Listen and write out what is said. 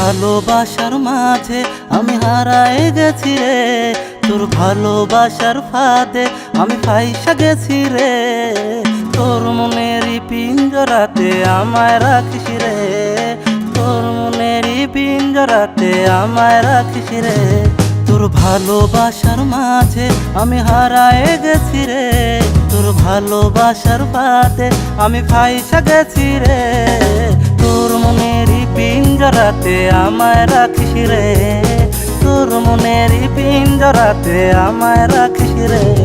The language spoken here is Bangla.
ভালোবাসার মাঝে আমি হারায় গেছি রে। তোর ভালোবাসার ফাঁদে আমি ফাইসা গেছি রে। তোর মনেরই পিঞ্জরাতে আমায় রাখিস রে। তোর মনেরই পিঞ্জরাতে আমায় রাখিস রে। তোর ভালোবাসার মাঝে আমি হারায় গেছি রে। তোর ভালোবাসার পাতে আমি ফাইসা গেছি রে। পিঞ্জরাতে আমায় রাখিস রে? তোর মনের পিঞ্জরাতে আমায় রাখিস রে?